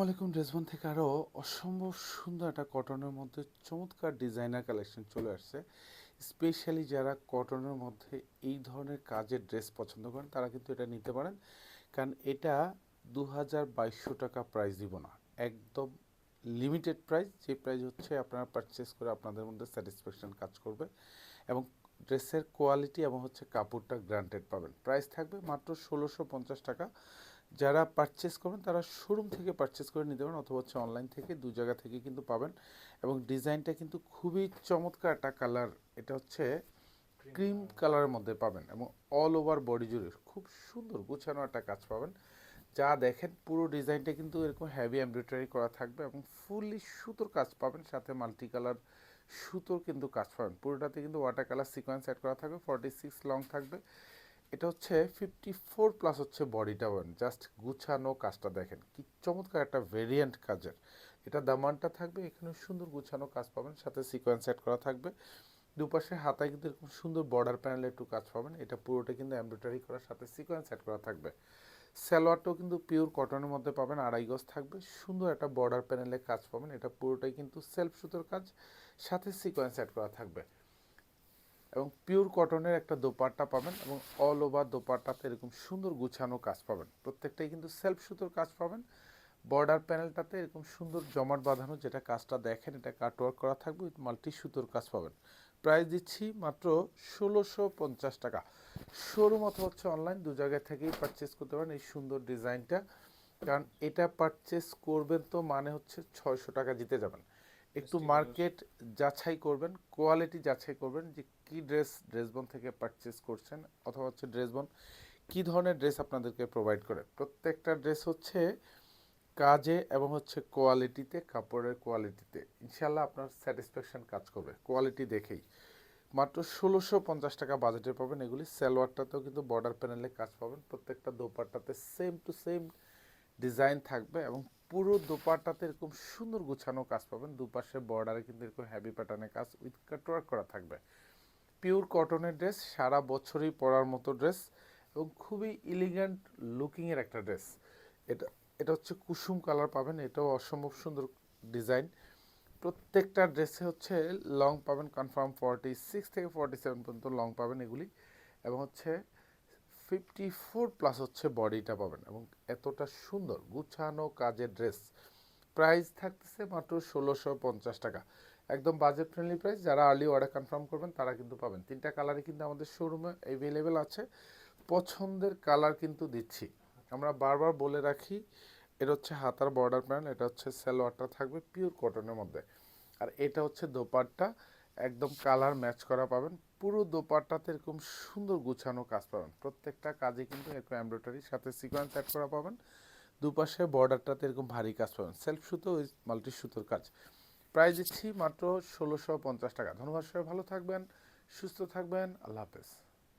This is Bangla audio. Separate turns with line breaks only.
আসসালামাইকুম ড্রেসবন থেকে আরও অসম্ভব সুন্দর একটা কটনের মধ্যে চমৎকার ডিজাইনার কালেকশন চলে আসছে। স্পেশালি যারা কটনের মধ্যে এই ধরনের কাজের ড্রেস পছন্দ করেন, তারা কিন্তু এটা নিতে পারেন। কারণ এটা দু হাজার বাইশশো টাকা প্রাইস দিব না। একদম লিমিটেড প্রাইস যে প্রাইস হচ্ছে আপনারা পারচেস করে আপনাদের মধ্যে স্যাটিসফ্যাকশন কাজ করবে। এবং ড্রেসের কোয়ালিটি এবং হচ্ছে কাপড়টা গ্রান্টেড পাবেন। প্রাইস থাকবে মাত্র ষোলোশো পঞ্চাশ টাকা। যারা পারচেস করবেন তারা শোরুম থেকে পারচেস করে নিতে পারেন অথবা হচ্ছে অনলাইন থেকে দু জায়গা থেকে কিন্তু পাবেন। এবং ডিজাইনটা কিন্তু খুবই চমৎকার একটা কালার এটা হচ্ছে ক্রিম কালারের মধ্যে পাবেন এবং অল ওভার বডি জুড়ে খুব সুন্দর গুছানো একটা কাজ পাবেন। যা দেখেন পুরো ডিজাইনটা কিন্তু এরকম হ্যাভি এমব্রয়ডারি করা থাকবে এবং ফুললি সুতোর কাজ পাবেন সাথে মাল্টি কালার সুতোর কিন্তু কাজ পাবেন। পুরোটাতে কিন্তু ওয়াটার কালার সিকোয়েন্স অ্যাড করা থাকবে ফর্টি সিক্স লং থাকবে। এটা হচ্ছে ফিফটি ফোর প্লাস হচ্ছে বডিটা ওয়ান জাস্ট গুছানো কাজটা দেখেন। কি চমৎকার একটা ভেরিয়েন্ট কাজের। এটা দামানটা থাকবে, এখানে সুন্দর গুছানো কাজ পাবেন, সাথে সিকোয়েন্স অ্যাড করা থাকবে। দুপাশে হাতায় কিন্তু এরকম সুন্দর বর্ডার প্যানেলে একটু কাজ পাবেন। এটা পুরোটা কিন্তু এমব্রয়ডারি করার সাথে সিকোয়েন্স অ্যাড করা থাকবে। সালোয়ারটাও কিন্তু পিওর কটনের মধ্যে পাবেন, আড়াই গজ থাকবে। সুন্দর একটা বর্ডার প্যানেলে কাজ পাবেন। এটা পুরোটাই কিন্তু সেলফ সুতোর কাজ, সাথে সিকোয়েন্স অ্যাড করা থাকবে। এবং পিওর কটনের একটা দোপাট্টা পাবেন এবং অল ওভার দোপাট্টাতে এরকম সুন্দর গুছানো কাজ পাবেন। প্রত্যেকটাই কিন্তু সেলফ সুতোর কাজ পাবেন। বর্ডার প্যানেলটাতে এরকম সুন্দর জমাট বাঁধানো যেটা কাজটা দেখেন এটা কাটওয়ার্ক করা থাকবে উইথ মাল্টি সুতোর কাজ পাবেন। প্রাইস দিচ্ছি মাত্র ষোলোশো পঞ্চাশ টাকা। শোরুম অথবা হচ্ছে অনলাইন দু জায়গায় থেকেই পারচেস করতে পারেন এই সুন্দর ডিজাইনটা। কারণ এটা পারচেস করবেন তো মানে হচ্ছে ছয়শো টাকা জিতে যাবেন। একটু মার্কেট যাচাই করবেন কোয়ালিটি যাচাই করবেন যে কি ড্রেস ড্রেসবন থেকে পারচেস করছেন অথবা হচ্ছে ড্রেসবন কি ধরনের ড্রেস আপনাদেরকে প্রোভাইড করে? প্রত্যেকটা ড্রেস হচ্ছে কাজে এবং হচ্ছে কোয়ালিটিতে কাপড়ের কোয়ালিটিতে ইনশাল্লাহ আপনার স্যাটিসফ্যাকশন কাজ করবে। কোয়ালিটি দেখেই। মাত্র ষোলোশো পঞ্চাশ টাকা বাজেটে পাবেন। এগুলি সালোয়ারটাতেও কিন্তু বর্ডার প্যানেলে কাজ পাবেন। প্রত্যেকটা দোপাট্টাতে সেম টু সেম ডিজাইন থাকবে এবং পুরো দোপাট্টাতে এরকম সুন্দর গুছানো কাজ পাবেন। দুপাশে বর্ডারে কিন্তু এরকম হ্যাভি প্যাটার্নের কাজ উইথ কাটওয়ার্ক করা থাকবে। পিওর কটনের ড্রেস, সারা বছরই পরার মতো ড্রেস এবং খুবই ইলিগেন্ট লুকিংয়ের একটা ড্রেস। এটা এটা হচ্ছে কুসুম কালার পাবেন, এটাও অসম্ভব সুন্দর ডিজাইন। প্রত্যেকটা ড্রেসে হচ্ছে লং পাবেন কনফার্ম ফর্টি সিক্স থেকে ফর্টি সেভেন পর্যন্ত লং পাবেন এগুলি এবং হচ্ছে ফিফটি ফোর প্লাস হচ্ছে বডিটা পাবেন এবং এতটা সুন্দর, গুছানো কাজের ড্রেস। প্রাইস থাকতেছে মাত্র ষোলোশো পঞ্চাশ টাকা। একদম বাজেট ফ্রেন্ডলি প্রাইস যারা আর্লি অর্ডার কনফার্ম করবেন, তারা কিন্তু পাবেন। তিনটা কালারই কিন্তু আমাদের শোরুমে অ্যাভেলেবেল আছে। পছন্দের কালার কিন্তু দিচ্ছি। আমরা বারবার বলে রাখি এটা হচ্ছে হাতার বর্ডার প্যান্ট এটা হচ্ছে সালোয়ারটা থাকবে পিওর কটনের মধ্যে। আর এটা হচ্ছে দোপাট্টা, একদম কালার ম্যাচ করা পাবেন। পুরো দোপাট্টাতে এরকম সুন্দর গুছানো কাজ পাবেন। প্রত্যেকটা কাজে কিন্তু এরকম এমব্রয়ডারির সাথে সিকোয়েন্স অ্যাড করা পাবেন। দুপাশে বর্ডারটাতে এরকম ভারী কাজ পাবেন। সেলফ সুতো ওই মাল্টি সুতোর কাজ। প্রাইস দিচ্ছি মাত্র ষোলোশো পঞ্চাশ টাকা। ধন্যবাদ সবাই ভালো থাকবেন সুস্থ থাকবেন আল্লাহ হাফেজ।